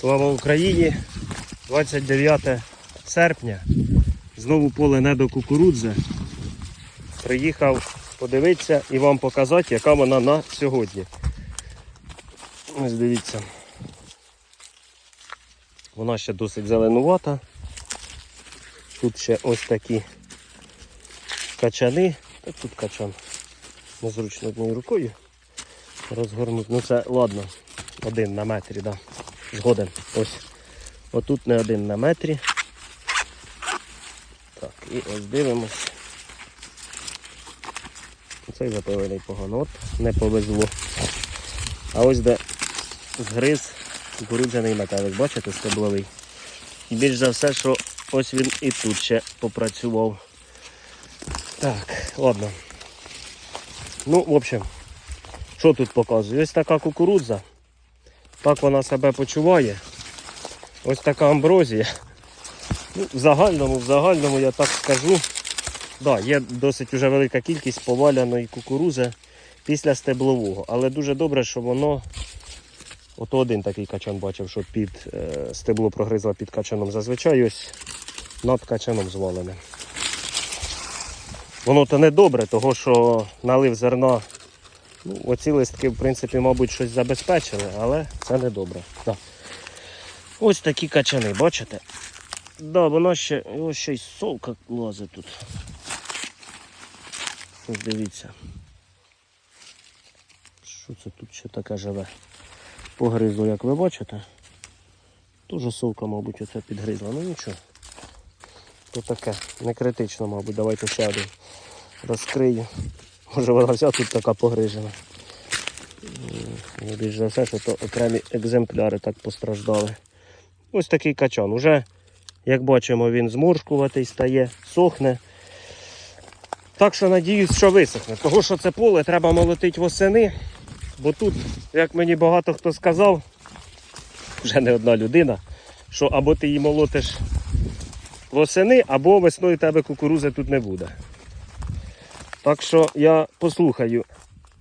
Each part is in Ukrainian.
Слава Україні! 29 серпня. Знову поле не до кукурудзи. Приїхав подивитися і вам показати, яка вона на сьогодні. Ось дивіться. Вона ще досить зеленувата. Тут ще ось такі качани. Тут качан. Незручно однією рукою розгорнути. Ну це ладно. Один на метрі, да. Згоден. Ось. Отут не один на метрі. Так, і ось дивимось. Цей запилений погано. От не повезло. А ось де згриз кукурудзяний металик, бачите, стебловий. І більш за все, що ось він і тут ще попрацював. Так, ладно. Ну, в общем, що тут показую? Ось така кукурудза. Так вона себе почуває. Ось така амброзія. Ну, в загальному, в загальному я так скажу. Да, є досить уже велика кількість поваляної кукурузи після стеблового. Але дуже добре, що воно. Ото один такий качан бачив, що під е, стебло прогризла під качаном. Зазвичай ось над качаном звалене. Воно то не добре, того що налив зерна. Ну, оці листки, в принципі, мабуть, щось забезпечили, але це не добре. Да. Ось такі качани, бачите? Да, вона ще, ось ще й солка лазить тут. Ось дивіться. Що це тут ще таке живе? Погризло, як ви бачите. Дуже совка, мабуть, оце підгризла. Ну нічого. То таке, не критично, мабуть. Давайте ще один розкрию. Може вона вся тут така погрижена. Ну, Більш за все, що то окремі екземпляри так постраждали. Ось такий качан. Уже, як бачимо, він зморшкуватий стає, сохне. Так що надіюсь, що висохне. Того, що це поле треба молотити восени, бо тут, як мені багато хто сказав, вже не одна людина, що або ти її молотиш восени, або весною тебе кукурузи тут не буде. Так що я послухаю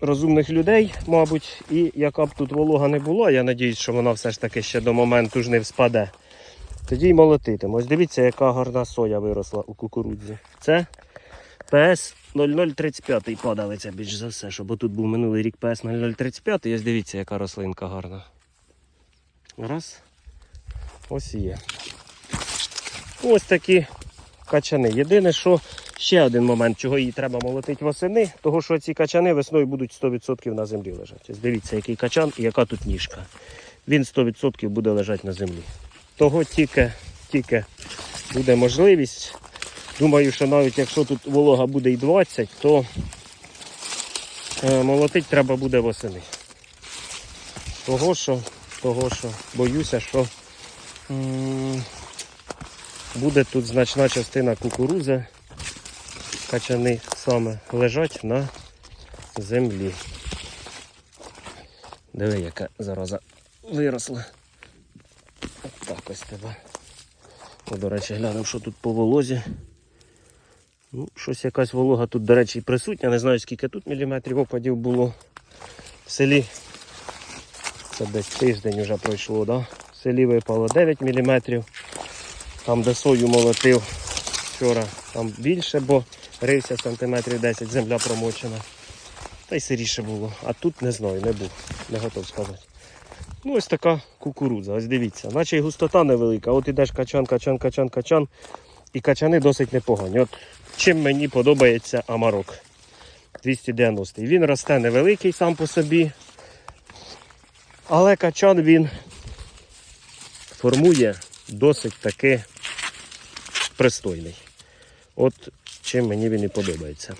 розумних людей, мабуть, і яка б тут волога не була, я надіюсь, що вона все ж таки ще до моменту ж не вспаде. Тоді й молотитиму. Ось дивіться, яка гарна соя виросла у кукурудзі. Це ПС 0035 падалиця більш за все, щоб тут був минулий рік ПС 0035, і ось дивіться, яка рослинка гарна. Раз. Ось і є. Ось такі качани. Єдине, що ще один момент, чого її треба молотити восени, того що ці качани весною будуть 100% на землі лежати. Дивіться, який качан і яка тут ніжка. Він 100% буде лежати на землі. Того тільки, тільки буде можливість. Думаю, що навіть якщо тут волога буде і 20, то е, молотити треба буде восени. Того що, того що боюся, що буде тут значна частина кукурузи, качани саме лежать на землі. Диви, яка зараза виросла. От так ось тебе. О, до речі, глянув, що тут по волозі. Ну, щось якась волога тут, до речі, присутня. Не знаю, скільки тут міліметрів опадів було в селі. Це десь тиждень вже пройшло, да? В селі випало 9 мм. Там, де сою молотив вчора, там більше, бо рився сантиметрів 10, земля промочена. Та й сиріше було. А тут не знаю, не був, не готов сказати. Ну, ось така кукурудза, ось дивіться. Наче й густота невелика. От ідеш качан, качан, качан, качан. І качани досить непогані. От чим мені подобається амарок 290. Він росте невеликий сам по собі. Але качан він формує досить таки пристойний. От чим мені він і подобається.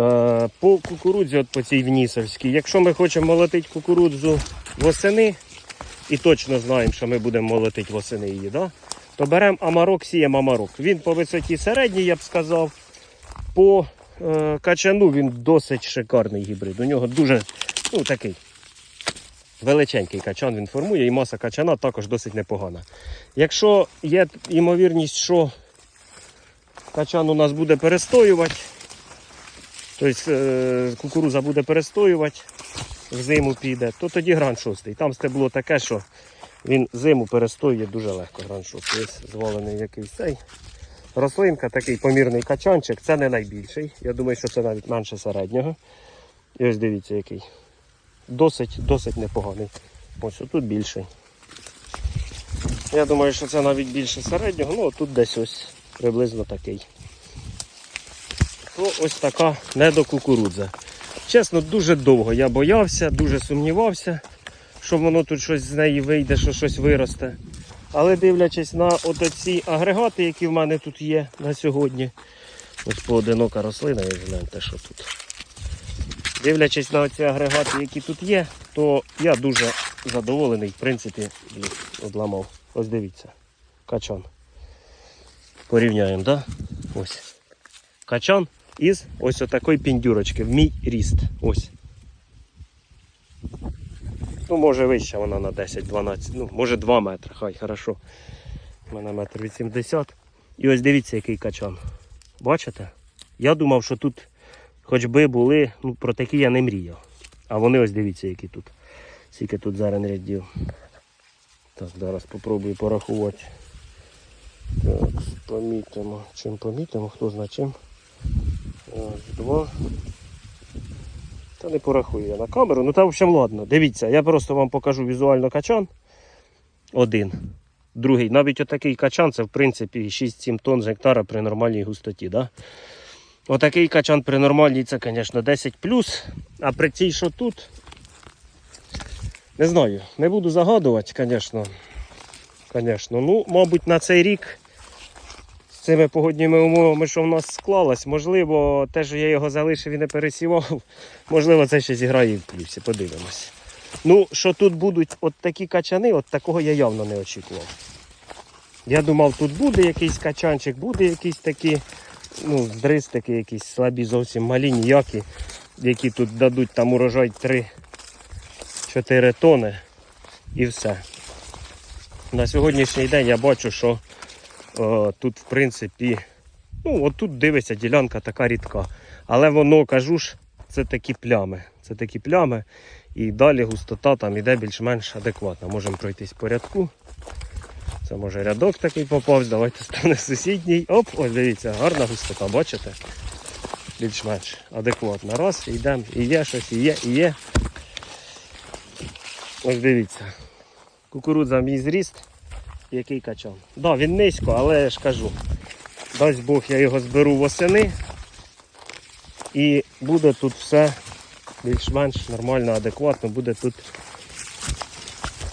Е, По кукурудзі, от по цій внісовській, якщо ми хочемо молотити кукурудзу восени, і точно знаємо, що ми будемо молотити восени її, да? то беремо амарок, сіємо амарок. Він по висоті середній, я б сказав. По е, качану він досить шикарний гібрид. У нього дуже ну, такий величенький качан він формує, і маса качана також досить непогана. Якщо є ймовірність, що качан у нас буде перестоювати, тобто е, кукуруза буде перестоювати, в зиму піде, то тоді гран шостий. Там стебло таке, що Він зиму перестоює дуже легко. Граншок. Ось звалений якийсь цей. Рослинка, такий помірний качанчик, це не найбільший. Я думаю, що це навіть менше середнього. І ось дивіться який. Досить, досить непоганий. Ось отут більший. Я думаю, що це навіть більше середнього, ну тут десь ось приблизно такий. То ось така недокукурудза. Чесно, дуже довго я боявся, дуже сумнівався, що воно тут щось з неї вийде, що щось виросте. Але дивлячись на от ці агрегати, які в мене тут є на сьогодні. Ось поодинока рослина, і гляньте, що тут. Дивлячись на ці агрегати, які тут є, то я дуже задоволений, в принципі, одламав. Ось дивіться. Качан. Порівняємо? Да? Ось. Качан із ось отакої піндюрочки в мій ріст. Ось. Ну, може вища вона на 10-12, ну, може 2 метри, хай хорошо. У мене метр 80. І ось дивіться, який качан. Бачите? Я думав, що тут хоч би були, ну про такі я не мріяв. А вони ось дивіться, які тут. Скільки тут зерен рядів. Так, зараз спробую порахувати. Так, помітимо. Чим помітимо, хто зна чим. Ось, два. Та не порахую я на камеру. Ну та в общем ладно. Дивіться, я просто вам покажу візуально качан. Один. Другий. Навіть отакий качан це в принципі 6-7 тонн з гектара при нормальній густоті. Да? Отакий качан при нормальній це, звісно, 10 А при цій, що тут, не знаю, не буду загадувати, звісно. Звісно. Ну, мабуть, на цей рік цими погодніми умовами, що в нас склалось, можливо, те, що я його залишив і не пересівав, можливо, це ще зіграє в плюсі. Подивимось. Ну, що тут будуть от такі качани, от такого я явно не очікував. Я думав, тут буде якийсь качанчик, буде якісь такі, ну, дристики, якісь слабі, зовсім малі, ніякі, які тут дадуть там урожай 3-4 тони і все. На сьогоднішній день я бачу, що тут, в принципі, ну, от тут дивиться, ділянка така рідка. Але воно, кажу ж, це такі плями. Це такі плями. І далі густота там іде більш-менш адекватна. Можемо пройтись по рядку. Це може рядок такий попався. Давайте стане сусідній. Оп, ось дивіться, гарна густота, бачите? Більш-менш адекватна. Раз, йдемо, і є щось, і є, і є. Ось дивіться. Кукурудза мій зріст. Який качан. Да, він низько, але я ж кажу. Дасть Бог, я його зберу восени. І буде тут все більш-менш нормально, адекватно, буде тут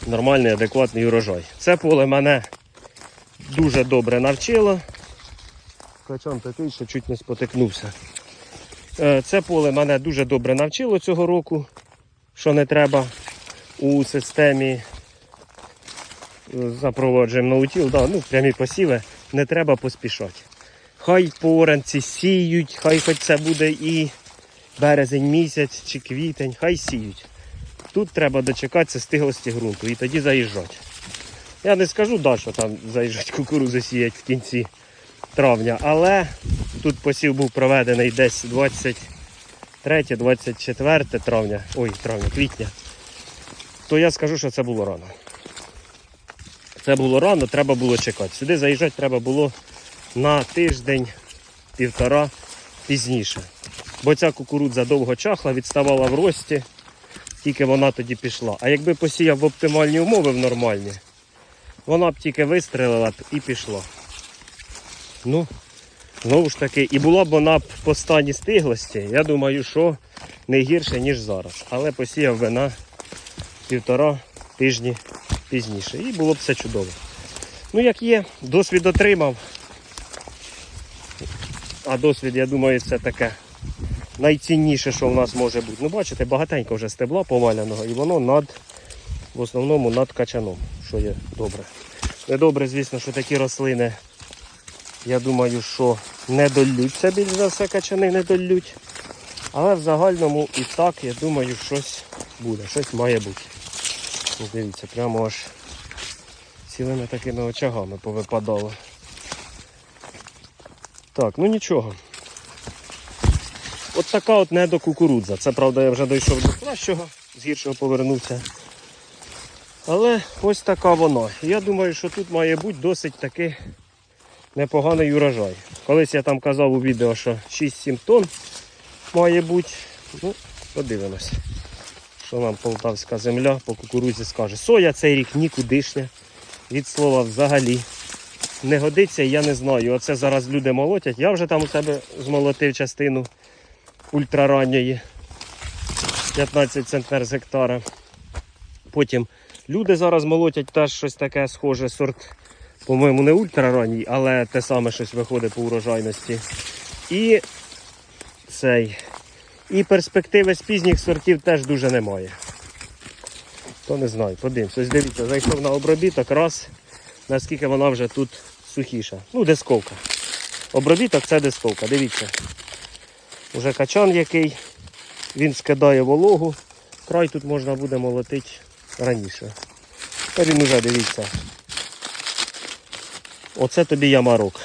нормальний, адекватний урожай. Це поле мене дуже добре навчило. Качан такий, що чуть не спотикнувся. Е, Це поле мене дуже добре навчило цього року, що не треба у системі запроваджуємо наутіл, да, ну, прямі посіви, не треба поспішати. Хай поранці сіють, хай хоч це буде і березень місяць чи квітень, хай сіють. Тут треба дочекатися стиглості ґрунту і тоді заїжджати. Я не скажу, да, що там заїжджать кукурудзу сіять в кінці травня, але тут посів був проведений десь 23-24 травня, ой, травня, квітня, то я скажу, що це було рано. Це було рано, треба було чекати. Сюди заїжджати треба було на тиждень, півтора пізніше. Бо ця кукурудза довго чахла, відставала в рості, тільки вона тоді пішла. А якби посіяв в оптимальні умови в нормальні, вона б тільки вистрелила і пішла. Ну, знову ж таки, і була б вона по стані стиглості, я думаю, що не гірше, ніж зараз. Але посіяв би на півтора тижні пізніше. І було б все чудово. Ну, як є, досвід отримав. А досвід, я думаю, це таке найцінніше, що в нас може бути. Ну, бачите, багатенько вже стебла поваляного, і воно над, в основному над качаном, що є добре. Недобре, звісно, що такі рослини, я думаю, що не долються більш за все качани не долють. Але в загальному і так, я думаю, щось буде, щось має бути. Дивіться, прямо аж цілими такими очагами повипадало. Так, ну нічого. От така от недокукурудза. Це правда я вже дійшов до кращого, з гіршого повернувся. Але ось така вона. Я думаю, що тут має бути досить таки непоганий урожай. Колись я там казав у відео, що 6-7 тонн має бути. Ну, подивимось, що нам полтавська земля по кукурудзі скаже. Соя цей рік нікудишня. Від слова взагалі. Не годиться, я не знаю. Оце зараз люди молотять. Я вже там у себе змолотив частину ультраранньої. 15 центнер з гектара. Потім люди зараз молотять теж щось таке схоже сорт, по-моєму, не ультраранній, але те саме щось виходить по урожайності. І цей. І перспективи з пізніх сортів теж дуже немає. То не знаю, подивимось. Ось дивіться, зайшов на обробіток, раз, наскільки вона вже тут сухіша. Ну, дисковка. Обробіток це дисковка, дивіться. Уже качан який, він скидає вологу. Край тут можна буде молотити раніше. Та він уже дивіться. Оце тобі ямарок.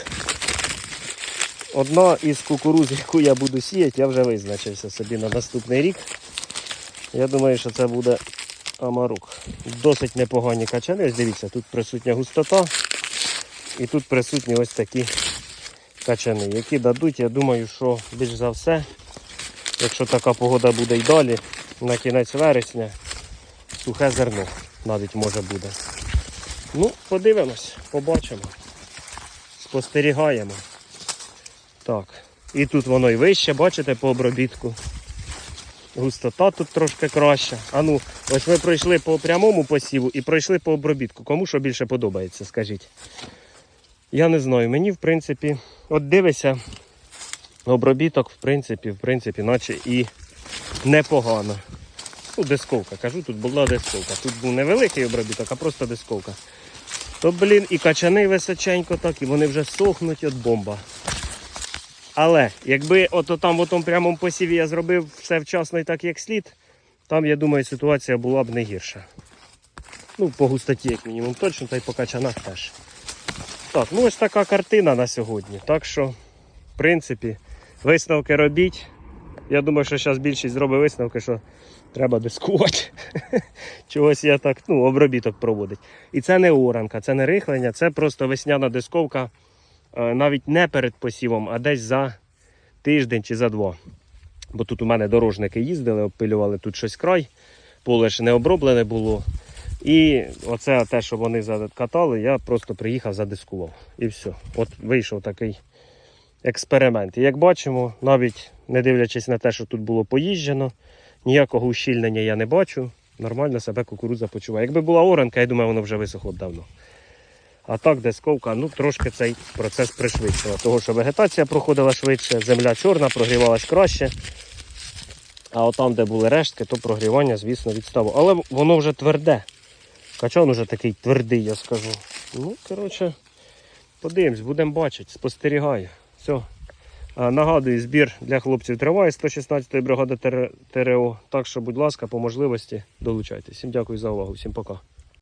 Одна із кукуруз, яку я буду сіяти, я вже визначився собі на наступний рік. Я думаю, що це буде амарук. Досить непогані качани. Ось дивіться, тут присутня густота. І тут присутні ось такі качани, які дадуть, я думаю, що більш за все, якщо така погода буде й далі, на кінець вересня, сухе зерно навіть може буде. Ну, подивимось, побачимо. Спостерігаємо. Так. І тут воно і вище, бачите, по обробітку. Густота тут трошки краща. А ну, ось ми пройшли по прямому посіву і пройшли по обробітку. Кому що більше подобається, скажіть. Я не знаю, мені в принципі, от дивися, обробіток, в принципі, в принципі, наче і непогано. Ну, дисковка, кажу, тут була дисковка. Тут був невеликий обробіток, а просто дисковка. То, блін, і качани височенько так, і вони вже сохнуть от бомба. Але якби от там в тому прямому посіві я зробив все вчасно і так, як слід, там, я думаю, ситуація була б не гірша. Ну, по густоті, як мінімум, точно, та й по качанах теж. Так, ну ось така картина на сьогодні. Так що, в принципі, висновки робіть. Я думаю, що зараз більшість зробить висновки, що треба дискувати. Чогось я так, ну, обробіток проводить. І це не оранка, це не рихлення, це просто весняна дисковка навіть не перед посівом, а десь за тиждень чи за два. Бо тут у мене дорожники їздили, обпилювали тут щось край, поле ж не оброблене було. І оце те, що вони закатали, я просто приїхав, задискував. І все. От вийшов такий експеримент. І як бачимо, навіть не дивлячись на те, що тут було поїжджено, ніякого ущільнення я не бачу. Нормально себе кукурудза почуває. Якби була оранка, я думаю, воно вже висохло давно. А так, дисковка, ну трошки цей процес пришвидшила. Того, що вегетація проходила швидше, земля чорна, прогрівалась краще. А от там, де були рештки, то прогрівання, звісно, відставило. Але воно вже тверде. Качан уже такий твердий, я скажу. Ну, коротше, подивимось, будемо бачити, спостерігаю. Все. Нагадую, збір для хлопців триває 116-ї бригади ТРО. Так що, будь ласка, по можливості долучайтесь. Всім дякую за увагу, всім пока.